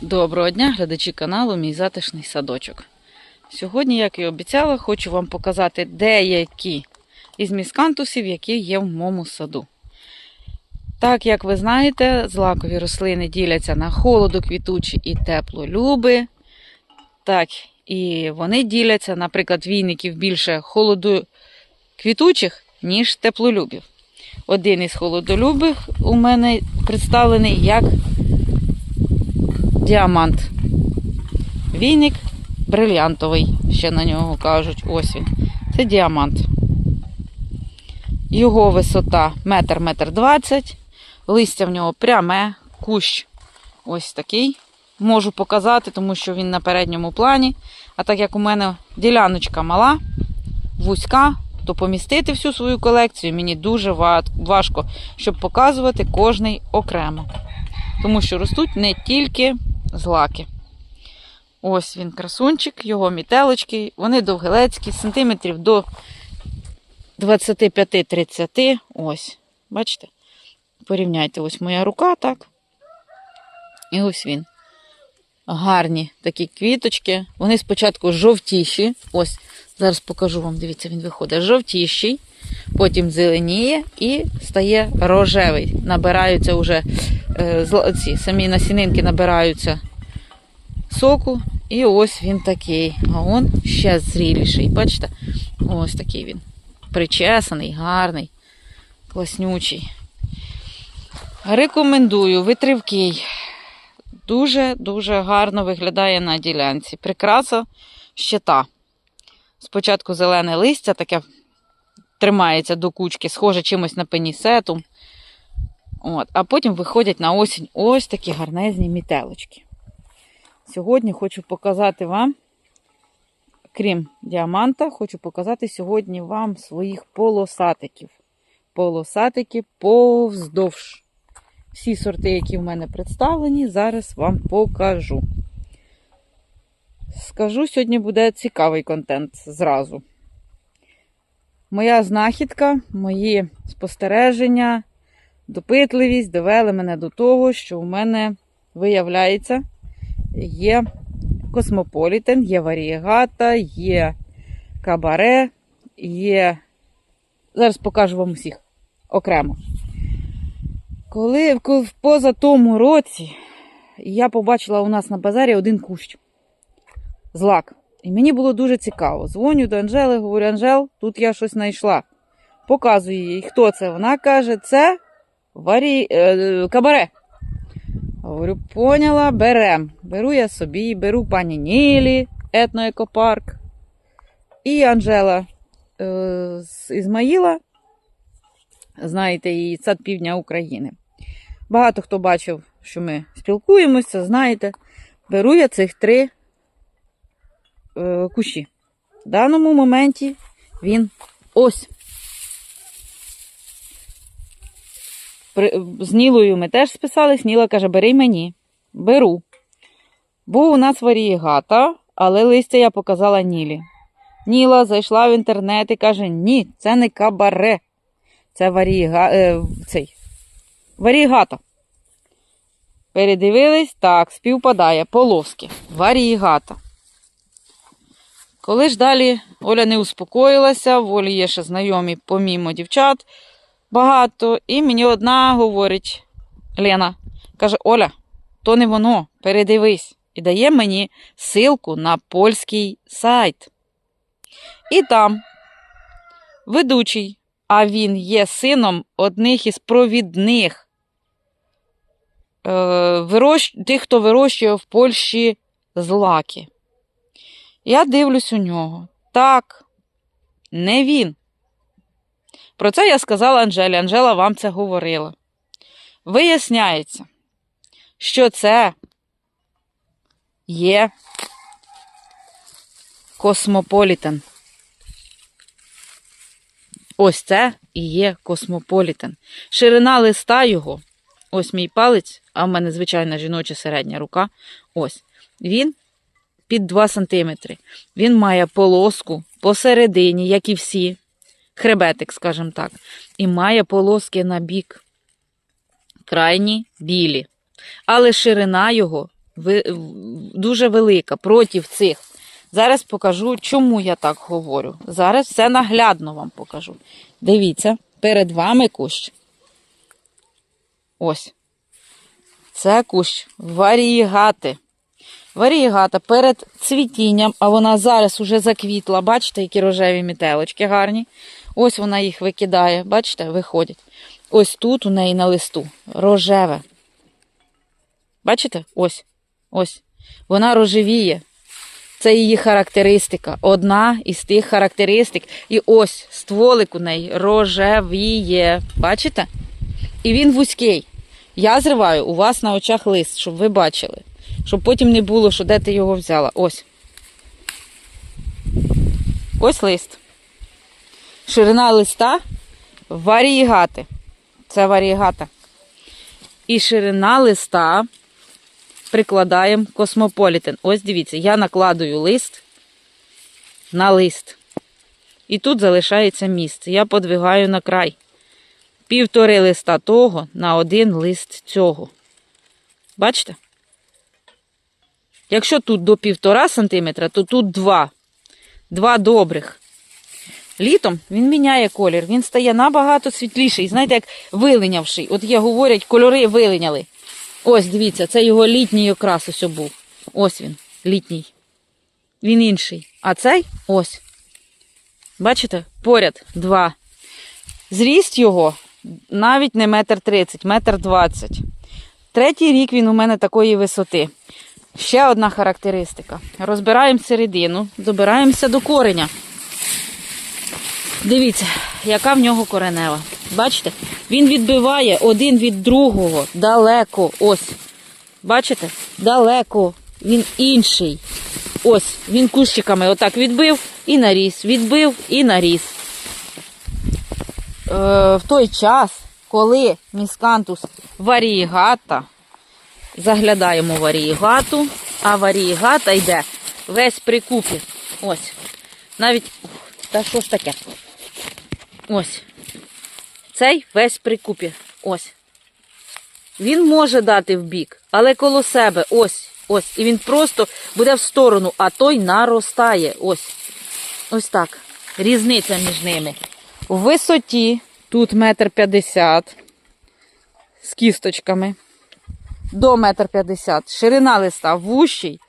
Доброго дня, глядачі каналу Мій затишний садочок. Сьогодні, як і обіцяла, хочу вам показати деякі із міскантусів, які є в моєму саду. Так, як ви знаєте, злакові рослини діляться на холодоквітучі і теплолюби. Так, і вони діляться, наприклад, війників більше холодоквітучих, ніж теплолюбів. Один із холодолюбих у мене представлений як діамант. Війник брильянтовий, ще на нього кажуть. Ось він. Це діамант. Його висота метр, метр двадцять. Листя в нього пряме, кущ ось такий. Можу показати, тому що він на передньому плані. А так як у мене діляночка мала, вузька, то помістити всю свою колекцію мені дуже важко, щоб показувати кожний окремо. Тому що ростуть не тільки злаки. Ось він, красунчик, його мітелочки, вони довгелецькі, сантиметрів до 25-30. Ось, бачите? Порівняйте, ось моя рука, так. І ось він. Гарні такі квіточки. Вони спочатку жовтіші. Ось, зараз покажу вам, дивіться, він виходить жовтіший, потім зеленіє і стає рожевий. Набираються вже е, ці самі насінинки набираються соку. І ось він такий. А он ще зріліший. Бачите? Ось такий він. Причесаний, гарний, класнючий. Рекомендую витривкий. Дуже-дуже гарно виглядає на ділянці. Прикраса щита. Спочатку зелене листя, таке тримається до кучки, схоже чимось на пенісетум. От, а потім виходять на осінь ось такі гарнезні мітелочки. Сьогодні хочу показати вам, крім діаманта, хочу показати сьогодні вам своїх полосатиків. Полосатики повздовж. Всі сорти, які в мене представлені, зараз вам покажу. Скажу, сьогодні буде цікавий контент зразу. Моя знахідка, мої спостереження, допитливість довели мене до того, що у мене виявляється, є космополітен, є варієгата, є кабаре, є. Зараз покажу вам усіх окремо. Коли поза тому році я побачила у нас на базарі один кущ злак. І мені було дуже цікаво. Дзвоню до Анжели, говорю, Анжел, тут я щось знайшла. Показую їй, хто це. Вона каже, це варі... е, кабаре. Говорю, поняла, берем. Беру я собі, беру пані Нілі, етноекопарк. І Анжела е, з Ізмаїла, знаєте, її сад півдня України. Багато хто бачив, що ми спілкуємося, знаєте. Беру я цих три кущі. В даному моменті він ось. З Нілою ми теж списались. Ніла каже, бери мені. Беру. Був у нас варієгата, але листя я показала Нілі. Ніла зайшла в інтернет і каже: ні, це не кабаре. Це варієга... е, цей. варієгата. Передивились, так, співпадає, полоски. Варієгата. Коли ж далі Оля не успокоїлася, в Олі є ще знайомі помімо дівчат багато, і мені одна говорить Лена, каже: Оля, то не воно, передивись. І дає мені ссылку на польський сайт. І там ведучий, а він є сином одних із провідних е, тих, хто вирощує в Польщі злаки. Я дивлюсь у нього. Так, не він. Про це я сказала Анжелі. Анжела вам це говорила. Виясняється, що це є космополітен. Ось це і є космополітен. Ширина листа його, ось мій палець, а в мене звичайна жіноча середня рука. Ось. Він під 2 см. Він має полоску посередині, як і всі. Хребетик, скажімо так. І має полоски на бік. Крайні білі. Але ширина його дуже велика проти цих. Зараз покажу, чому я так говорю. Зараз все наглядно вам покажу. Дивіться, перед вами кущ. Ось. Це кущ варігати. Варігата перед цвітінням, а вона зараз уже заквітла. Бачите, які рожеві мітелочки гарні. Ось вона їх викидає. Бачите, виходять. Ось тут у неї на листу рожеве. Бачите? Ось. Ось. Вона рожевіє. Це її характеристика. Одна із тих характеристик. І ось стволик у неї рожевіє. Бачите? І він вузький. Я зриваю у вас на очах лист, щоб ви бачили. Щоб потім не було, що де ти його взяла. Ось. Ось лист. Ширина листа варігати. Це варігата. І ширина листа прикладаємо космополітен. Ось дивіться, я накладую лист на лист. І тут залишається місце. Я подвигаю на край. Півтори листа того на один лист цього. Бачите? Якщо тут до півтора сантиметра, то тут два. Два добрих. Літом він міняє колір, він стає набагато світліший. Знаєте, як вилинявший. От є говорять, кольори вилиняли. Ось, дивіться, це його літній окрас ось був. Ось він, літній. Він інший. А цей ось. Бачите? Поряд два. Зріст його навіть не метр тридцять, метр двадцять. Третій рік він у мене такої висоти. Ще одна характеристика. Розбираємо середину, добираємося до кореня. Дивіться, яка в нього коренева. Бачите? Він відбиває один від другого далеко. Ось. Бачите? Далеко. Він інший. Ось, він кущиками отак відбив і наріс. Відбив і наріс. Е, в той час, коли міскантус варієгата, заглядаємо в варієгату, а варієгата йде весь при купі. Ось. Навіть. Та що ж таке? Ось. Цей весь при купі. Ось. Він може дати в бік, але коло себе ось. Ось. І він просто буде в сторону, а той наростає. Ось. Ось так. Різниця між ними. В висоті тут метр п'ятдесят з кісточками. До метр п'ятдесят. Ширина листа вущий,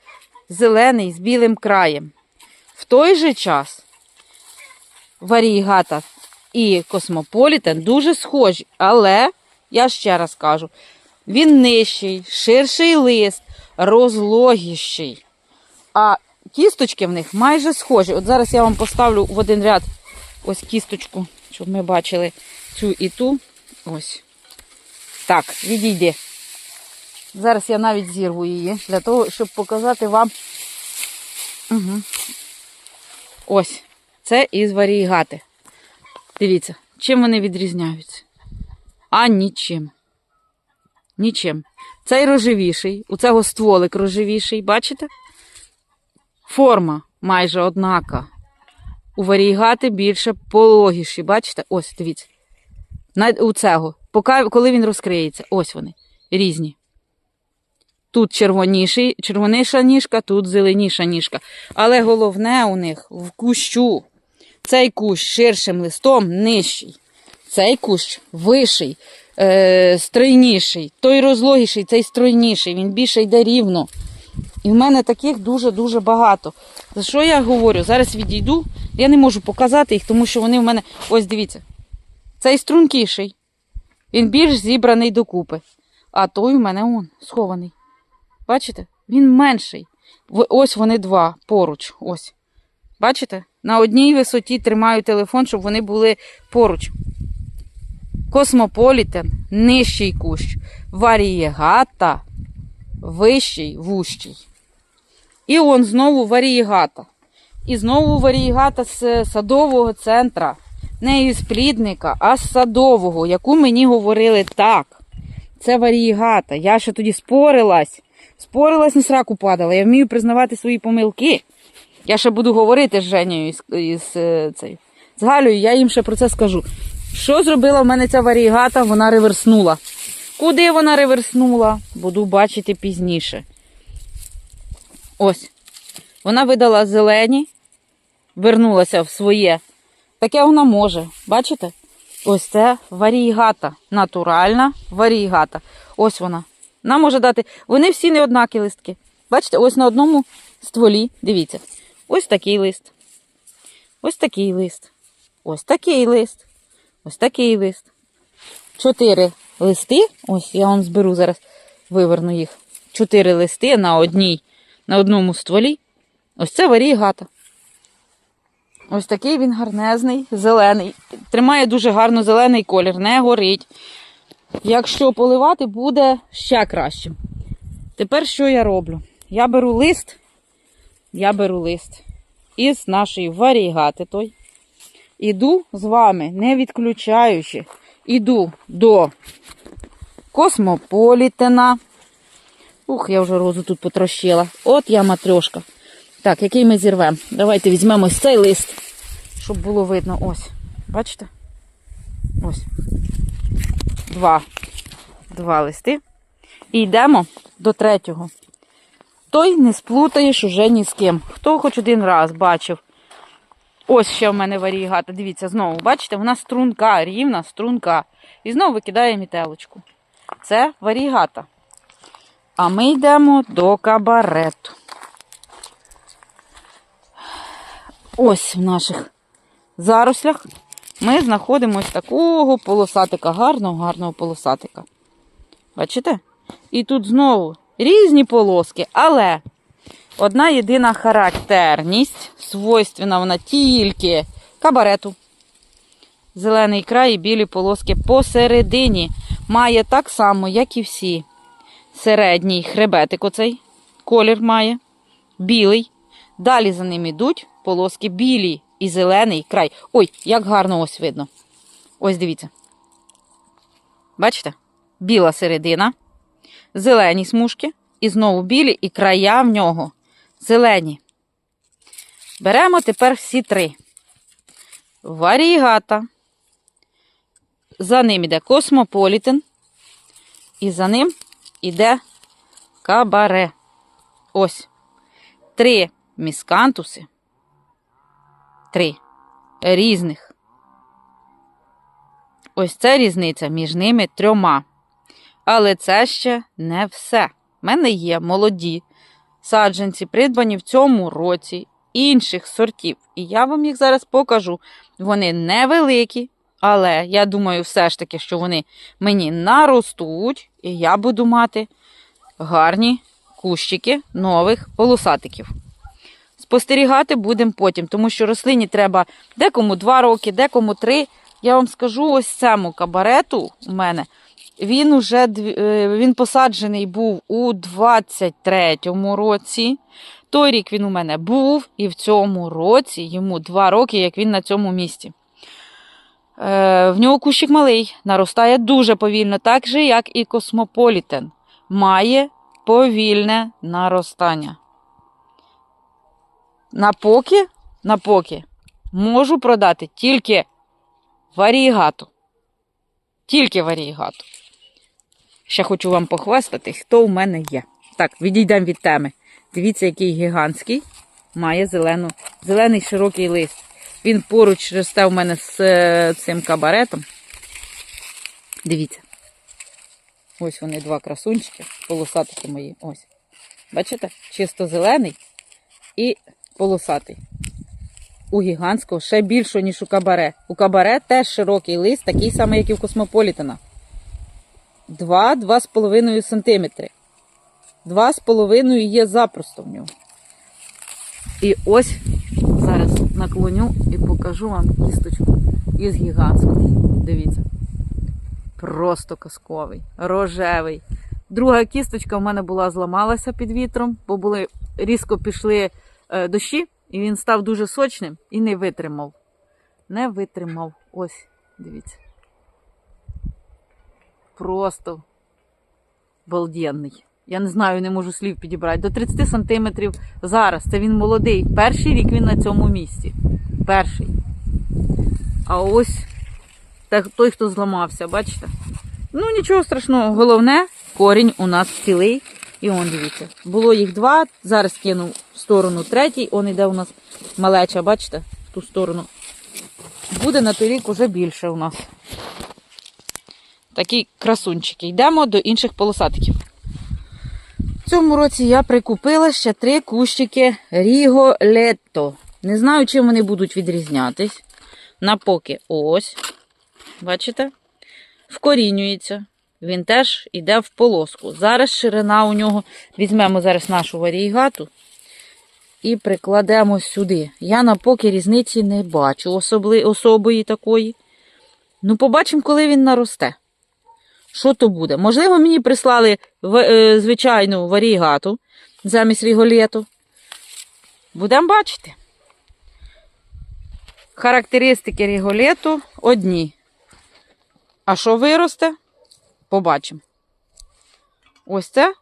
зелений з білим краєм. В той же час варігата і космополітен дуже схожі, але я ще раз кажу, він нижчий, ширший лист, розлогіший. А кісточки в них майже схожі. От зараз я вам поставлю в один ряд ось кісточку, щоб ми бачили цю і ту. Ось. Так, відійди. Зараз я навіть зірву її для того, щоб показати вам. Угу. Ось. Це із варігати. Дивіться, чим вони відрізняються? А нічим. Нічим. Цей рожевіший, у цього стволик рожевіший, бачите? Форма майже однака. У варігати більше пологіші, бачите? Ось, дивіться. У цього. Коли він розкриється, ось вони, різні. Тут червоніший, червоніша ніжка, тут зеленіша ніжка. Але головне у них в кущу. Цей кущ ширшим листом нижчий. Цей кущ вищий, е, стройніший. Той розлогіший, цей стройніший. Він більше йде рівно. І в мене таких дуже-дуже багато. За що я говорю? Зараз відійду. Я не можу показати їх, тому що вони в мене. Ось дивіться. Цей стрункіший. Він більш зібраний докупи. А той у мене он схований. Бачите? Він менший. Ось вони два поруч. Ось. Бачите? На одній висоті тримаю телефон, щоб вони були поруч. Космополітен, нижчий кущ. Варієгата, вищий, вущий. І он знову варієгата. І знову варієгата з садового центра. Не із плідника, а з садового, яку мені говорили так. Це варієгата. Я ще тоді спорилась. Спорилась, на сраку падала. Я вмію признавати свої помилки. Я ще буду говорити з Женєю із, із, е, цей, з Галею, я їм ще про це скажу. Що зробила в мене ця варігата? Вона реверснула. Куди вона реверснула? Буду бачити пізніше. Ось. Вона видала зелені, вернулася в своє. Таке вона може. Бачите? Ось це варігата. Натуральна варігата. Ось вона. Вона може дати. Вони всі не однакі листки. Бачите, ось на одному стволі. Дивіться. Ось такий лист. Ось такий лист. Ось такий лист. Ось такий лист. Чотири листи. Ось я вам зберу зараз, виверну їх. Чотири листи на одній, на одному стволі. Ось це варігата. Ось такий він гарнезний, зелений. Тримає дуже гарно зелений колір, не горить. Якщо поливати, буде ще краще. Тепер що я роблю? Я беру лист, я беру лист із нашої варігати той. Іду з вами, не відключаючи, іду до космополітена. Ух, я вже розу тут потрощила. От я матрьошка. Так, який ми зірвемо? Давайте візьмемо ось цей лист, щоб було видно. Ось. Бачите? Ось. Два. Два листи. І йдемо до третього. Той не сплутаєш уже ні з ким. Хто хоч один раз бачив. Ось ще в мене варігата. Дивіться, знову, бачите, вона струнка, рівна струнка. І знову викидає мітелочку. Це варігата. А ми йдемо до кабарету. Ось в наших зарослях ми знаходимо ось такого полосатика, гарного, гарного полосатика. Бачите? І тут знову різні полоски, але одна єдина характерність, свойственна вона тільки кабарету. Зелений край і білі полоски посередині має так само, як і всі. Середній хребетик оцей колір має, білий. Далі за ним йдуть полоски білі і зелений край. Ой, як гарно ось видно. Ось дивіться. Бачите? Біла середина, зелені смужки, і знову білі, і края в нього зелені. Беремо тепер всі три. Варігата. За ним іде космополітен. І за ним іде кабаре. Ось. Три міскантуси. Три різних. Ось це різниця між ними трьома. Але це ще не все. У мене є молоді саджанці, придбані в цьому році інших сортів. І я вам їх зараз покажу. Вони невеликі, але я думаю, все ж таки, що вони мені наростуть, і я буду мати гарні кущики нових полосатиків. Спостерігати будемо потім, тому що рослині треба декому 2 роки, декому 3. Я вам скажу ось цьому кабарету у мене. Він уже е, він посаджений був у 23-му році. Той рік він у мене був, і в цьому році йому 2 роки, як він на цьому місці. Е, в нього кущик малий, наростає дуже повільно, так же, як і космополітен. Має повільне наростання. На поки, на поки можу продати тільки варігату. Тільки варігату. Ще хочу вам похвастати, хто у мене є. Так, відійдемо від теми. Дивіться, який гігантський має зелену, зелений широкий лист. Він поруч росте у мене з е, цим кабаретом. Дивіться. Ось вони два красунчики, полосатики мої. Ось. Бачите? Чисто зелений і полосатий. У гігантського ще більшого, ніж у кабаре. У кабаре теж широкий лист, такий самий, як і у космополітена. 2-2,5 см. 2,5 є запросто в нього. І ось зараз наклоню і покажу вам кісточку із гігантського. Дивіться. Просто казковий, рожевий. Друга кісточка в мене була зламалася під вітром, бо були різко пішли дощі, і він став дуже сочним і не витримав. Не витримав. Ось, дивіться. Просто балденний. Я не знаю, не можу слів підібрати. До 30 сантиметрів зараз. Це він молодий. Перший рік він на цьому місці. Перший. А ось той, хто зламався, бачите? Ну, нічого страшного. Головне, корінь у нас цілий І он дивіться. Було їх два, зараз кинув в сторону третій, он іде у нас малеча, бачите, в ту сторону. Буде на той рік уже більше у нас. Такі красунчики. Йдемо до інших полосатиків. В цьому році я прикупила ще три кущики Ріголетто. Не знаю, чим вони будуть відрізнятись. На поки ось. Бачите? Вкорінюється. Він теж йде в полоску. Зараз ширина у нього. Візьмемо зараз нашу варігату і прикладемо сюди. Я на поки різниці не бачу особли, особої такої. Ну, побачимо, коли він наросте. Що то буде? Можливо, мені прислали е, звичайну варігату замість ріголету. Будемо бачити. Характеристики ріголету одні. А що виросте? Побачимо. Ось це.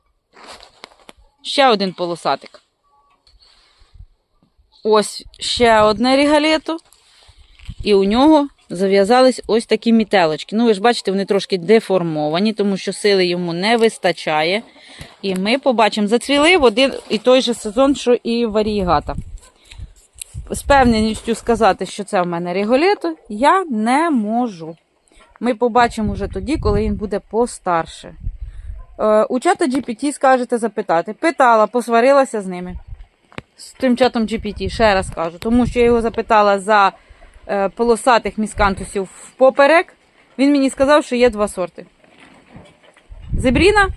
Ще один полосатик. Ось ще одне рігалето. І у нього зав'язались ось такі мітелочки. Ну, ви ж бачите, вони трошки деформовані, тому що сили йому не вистачає. І ми побачимо, зацвіли в один і той же сезон, що і варігата. З певненістю сказати, що це в мене ріголето, я не можу. Ми побачимо вже тоді, коли він буде постарше. Е, у чата GPT скажете запитати. Питала, посварилася з ними. З тим чатом GPT, ще раз кажу. Тому що я його запитала за е, полосатих міскантусів впоперек. Він мені сказав, що є два сорти: Зебріна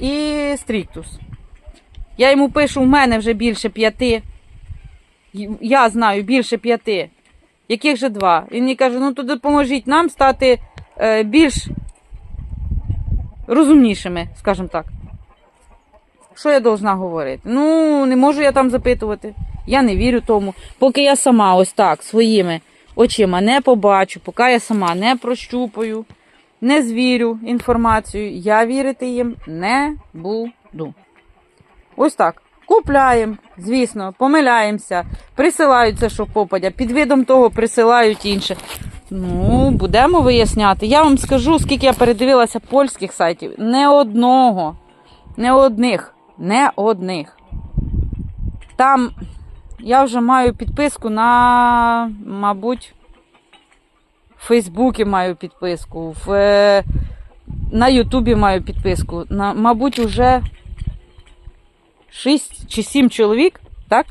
і Стріктус. Я йому пишу: в мене вже більше п'яти. Я знаю більше п'яти. Яких же два? Він мені каже: ну то допоможіть нам стати е, більш розумнішими, скажімо так. Що я должна говорити? Ну, не можу я там запитувати. Я не вірю тому. Поки я сама ось так своїми очима не побачу, поки я сама не прощупаю, не звірю інформацію, я вірити їм не буду. Ось так. Купляємо, звісно, помиляємося, присилають це, що попадя, під видом того присилають інше. Ну, будемо виясняти. Я вам скажу, скільки я передивилася польських сайтів. Не одного, не одних, не одних. Там я вже маю підписку на, мабуть, в Фейсбуці маю підписку, в, е, на Ютубі маю підписку. На, мабуть, уже 6 чи 7 чоловік, так?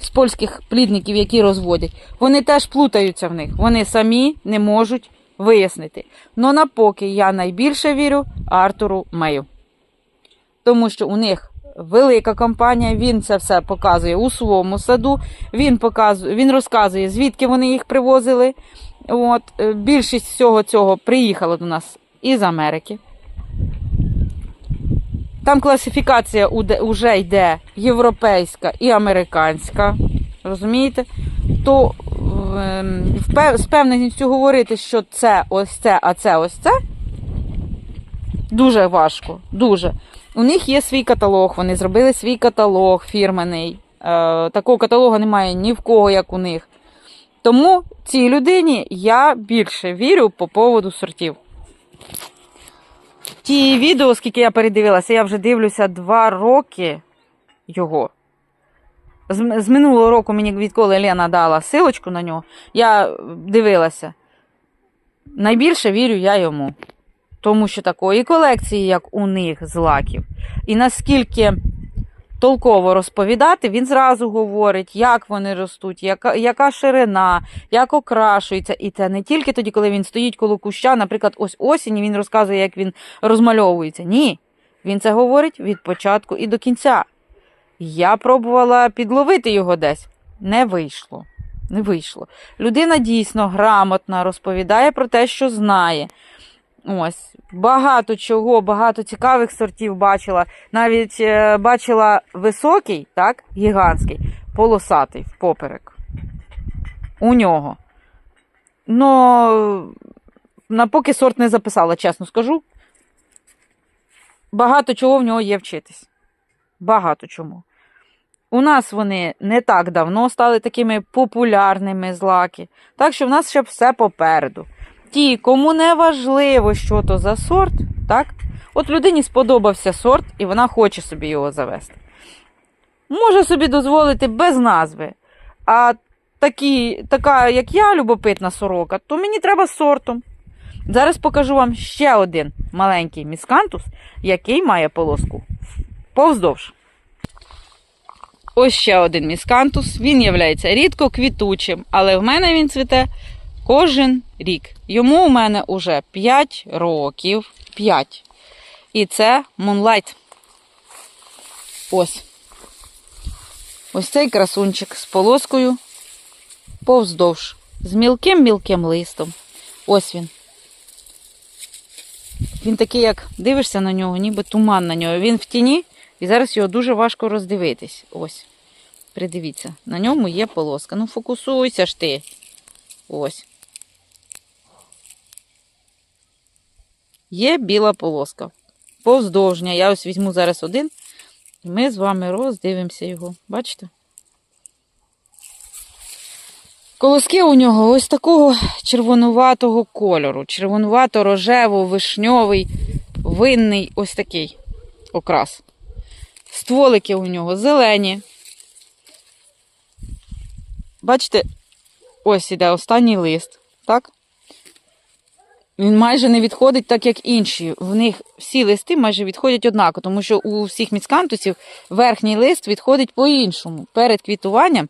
З польських плідників, які розводять, вони теж плутаються в них. Вони самі не можуть вияснити. Но напоки я найбільше вірю Артуру Мею. Тому що у них велика компанія, він це все показує у своєму саду. Він показує, він розказує, звідки вони їх привозили. От, е, більшість всього цього приїхала до нас із Америки. Там класифікація вже йде європейська і американська. Розумієте? То ем, з певністю говорити, що це ось це, а це ось це. Дуже важко. Дуже. У них є свій каталог, вони зробили свій каталог фірменний. Е, такого каталогу немає ні в кого, як у них. Тому цій людині я більше вірю по поводу сортів. Ті відео, скільки я передивилася, я вже дивлюся два роки його. З, з минулого року мені відколи Лена дала силочку на нього, я дивилася. Найбільше вірю я йому. Тому що такої колекції, як у них з лаків, і наскільки толково розповідати, він зразу говорить, як вони ростуть, яка, яка ширина, як окрашується. І це не тільки тоді, коли він стоїть коло куща, наприклад, ось осінь, і він розказує, як він розмальовується. Ні. Він це говорить від початку і до кінця. Я пробувала підловити його десь. Не вийшло. Не вийшло. Людина дійсно грамотна, розповідає про те, що знає. Ось, багато чого, багато цікавих сортів бачила. Навіть е, бачила високий, так, гігантський, полосатий впоперек. У нього. Но на поки сорт не записала, чесно скажу. Багато чого в нього є вчитись. Багато чому. У нас вони не так давно стали такими популярними злаки. Так що в нас ще все попереду. Ті, кому не важливо, що то за сорт, так? От людині сподобався сорт, і вона хоче собі його завести. Може собі дозволити без назви. А такі, така, як я, любопитна сорока, то мені треба сортом. Зараз покажу вам ще один маленький міскантус, який має полоску повздовж. Ось ще один міскантус. Він є рідко квітучим, але в мене він цвіте кожен рік. Йому у мене уже 5 років. 5. І це Moonlight. Ось. Ось цей красунчик з полоскою повздовж. З мілким-мілким листом. Ось він. Він такий, як дивишся на нього, ніби туман на нього. Він в тіні, і зараз його дуже важко роздивитись. Ось. Придивіться, на ньому є полоска. Ну, фокусуйся ж ти. Ось. Є біла полоска. Повздовжня. Я ось візьму зараз один, і ми з вами роздивимося його. Бачите? Колоски у нього ось такого червонуватого кольору. Червонувато-рожево-вишньовий, винний ось такий окрас. Стволики у нього зелені. Бачите, ось іде останній лист, так? Він майже не відходить так, як інші. В них всі листи майже відходять однаково, тому що у всіх міцкантусів верхній лист відходить по-іншому. Перед квітуванням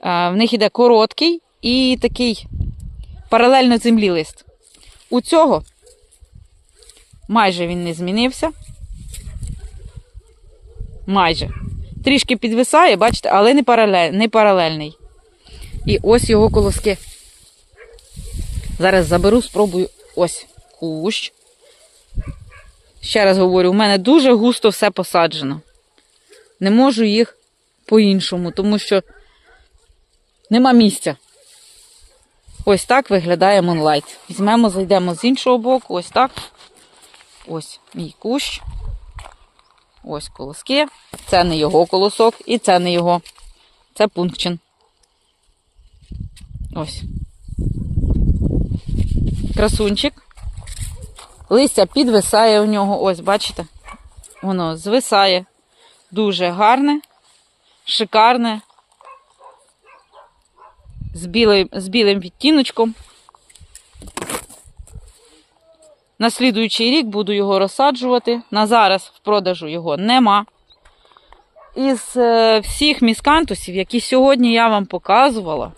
а, в них іде короткий і такий паралельно землі лист. У цього майже він не змінився. Майже. Трішки підвисає, бачите, але не, паралель, не паралельний. І ось його колоски. Зараз заберу, спробую ось кущ. Ще раз говорю, у мене дуже густо все посаджено. Не можу їх по-іншому, тому що нема місця. Ось так виглядає Moonlight. Візьмемо, зайдемо з іншого боку, ось так. Ось мій кущ. Ось колоски. Це не його колосок і це не його. Це пункчин. Ось. Красунчик. Листя підвисає у нього, ось, бачите? Воно звисає. Дуже гарне, шикарне. З білим, з білим відтіночком. На слідуючий рік буду його розсаджувати. На зараз в продажу його нема. Із е, всіх міскантусів, які сьогодні я вам показувала,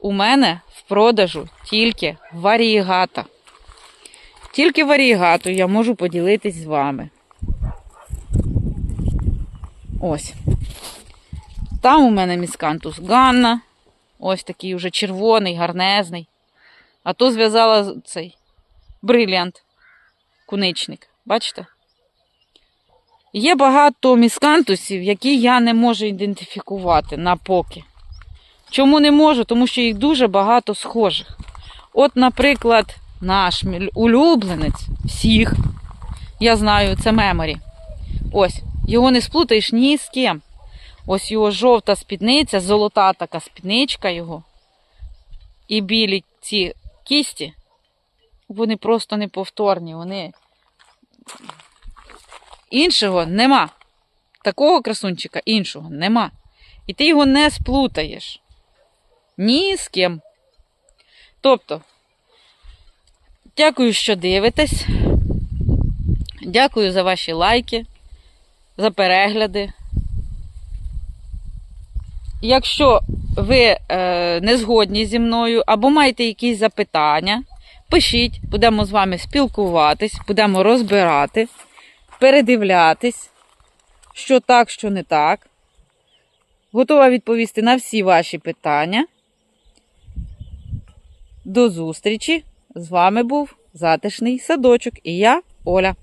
у мене продажу тільки варігата. Тільки варігату я можу поділитись з вами. Ось. Там у мене міскантус Ганна. Ось такий уже червоний, гарнезний. А то зв'язала цей бриліант, куничник. Бачите? Є багато міскантусів, які я не можу ідентифікувати на поки. Чому не можу? Тому що їх дуже багато схожих. От, наприклад, наш улюбленець всіх, я знаю, це меморі. Ось, його не сплутаєш ні з ким. Ось його жовта спідниця, золота така спідничка його. І білі ці кісті, вони просто неповторні. Вони іншого нема. Такого красунчика іншого нема. І ти його не сплутаєш. Ні з ким. Тобто, дякую, що дивитесь. Дякую за ваші лайки, за перегляди. Якщо ви е, не згодні зі мною або маєте якісь запитання, пишіть, будемо з вами спілкуватись, будемо розбирати, передивлятись, що так, що не так. Готова відповісти на всі ваші питання. До зустрічі! З вами був затишний садочок і я, Оля.